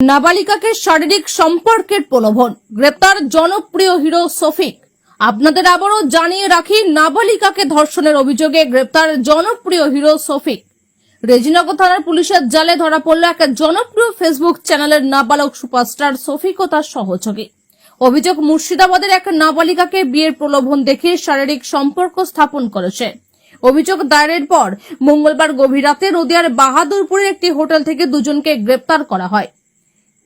নাবালিকাকে শারীরিক সম্পর্কের প্রলোভন। গ্রেপ্তার জনপ্রিয় হিরো শফিক। আপনাদের আবারও জানিয়ে রাখি, নাবালিকাকে ধর্ষণের অভিযোগে গ্রেপ্তার জনপ্রিয় হিরো শফিক। রেজিনগর থানার পুলিশের জালে ধরা পড়ল এক জনপ্রিয় ফেসবুক চ্যানেলের নাবালক সুপারস্টার শফিক ও তার সহযোগী। অভিযোগ, মুর্শিদাবাদের এক নাবালিকাকে বিয়ের প্রলোভন দেখিয়ে শারীরিক সম্পর্ক স্থাপন করেছে। অভিযোগ, দায়েরের পর মঙ্গলবার গভীর রাতে নদিয়ার বাহাদুরপুরের একটি হোটেল থেকে দুজনকে গ্রেপ্তার করা হয়।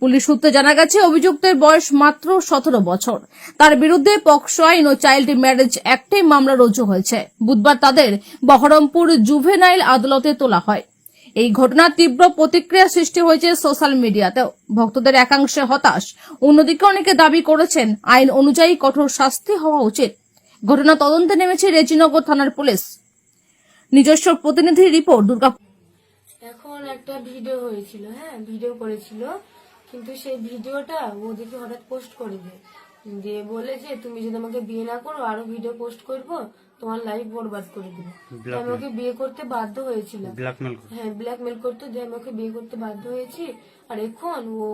পুলিশ সূত্রে জানা গেছে, অভিযুক্তের বয়স মাত্র সতেরো বছর। তার বিরুদ্ধে পক্সো আইন ও চাইল্ড ম্যারেজ অ্যাক্টে মামলা রুজু হয়েছে। বুধবার তাদের বহরমপুর জুভেনাইল আদালতে তোলা হয়। এই ঘটনার তীব্র প্রতিক্রিয়া সৃষ্টি হয়েছে সোশ্যাল মিডিয়াতেও। ভক্তদের একাংশে হতাশ। অন্যদিকে অনেকে দাবি করেছেন, আইন অনুযায়ী কঠোর শাস্তি হওয়া উচিত। ঘটনা তদন্তে নেমেছে রেজিনগর থানার পুলিশ। নিজস্ব প্রতিনিধি রিপোর্ট দুর্গা এখন একটা ভিডিও হয়েছিল হ্যাঁ ভিডিও করেছিল। কিন্তু সেই ভিডিওটা ও দেখে হঠাৎ পোস্ট করে দেয় দিয়ে বলে যে তুমি যদি আমাকে বিয়ে না করো আরও ভিডিও পোস্ট করব তোমার লাইফ বরবাদ করে দেবো। আমি ওকে বিয়ে করতে বাধ্য হয়েছিলাম। হ্যাঁ ব্ল্যাকমেল করতো দিয়ে আমি ওকে বিয়ে করতে বাধ্য হয়েছি। আর এখন ও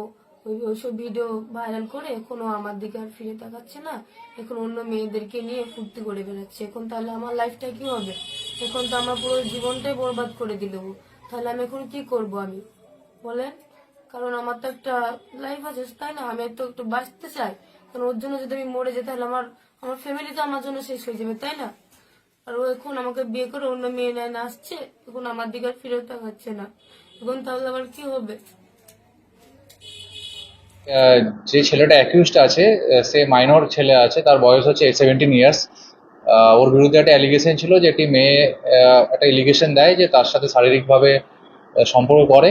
ওই ওইসব ভিডিও ভাইরাল করে এখন আমার দিকে আর ফিরে তাকাচ্ছে না। এখন অন্য মেয়েদেরকে নিয়ে ফুর্তি করে বেড়াচ্ছে। এখন তাহলে আমার লাইফটা কি হবে? এখন তো আমার পুরো জীবনটাই বরবাদ করে দিল তাহলে আমি এখন কি করব আমি? বলেন। কারণ আমার তো একটা লাইফ আছে, তাই না? আমি তো একটু বাঁচতে চাই। কারণ ওর জন্য যদি আমি মরে যাই, তাহলে আমার আমার ফ্যামিলি তো আমার জন্য শেষ হয়ে যাবে, তাই না? আর ও এখন আমাকে বিয়ে করে অন্য মেয়ে নেয় না আসছে। এখন আমার দিকে আর ফিরে তাকাচ্ছে না। এখন তাহলে আবার কি হবে? যে ছেলেটা অ্যাকিউজড আছে সে মাইনর ছেলে আছে, তার বয়স হচ্ছে সেভেন্টিন ইয়ার্স ওর বিরুদ্ধে একটা অ্যালিগেশন ছিল যে একটি মেয়ে একটা এলিগেশন দেয় যে তার সাথে শারীরিকভাবে সম্পর্ক করে।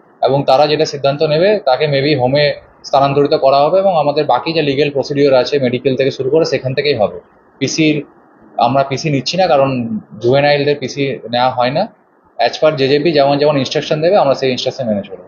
এবং তারা যেটা সিদ্ধান্ত নেবে, তাকে মেবি হোমে স্থানান্তরিত করা হবে এবং আমাদের বাকি যে লিগেল প্রসিডিওর আছে মেডিকেল থেকে শুরু করে সেখান থেকেই হবে। পিসির আমরা পিসি নিচ্ছি না, কারণ জুয়েনাইলদের পিসি নেওয়া হয় না। অ্যাজ পার জেজেপি যেমন যেমন ইনস্ট্রাকশন দেবে, আমরা সেই ইনস্ট্রাকশন মেনে চলবো।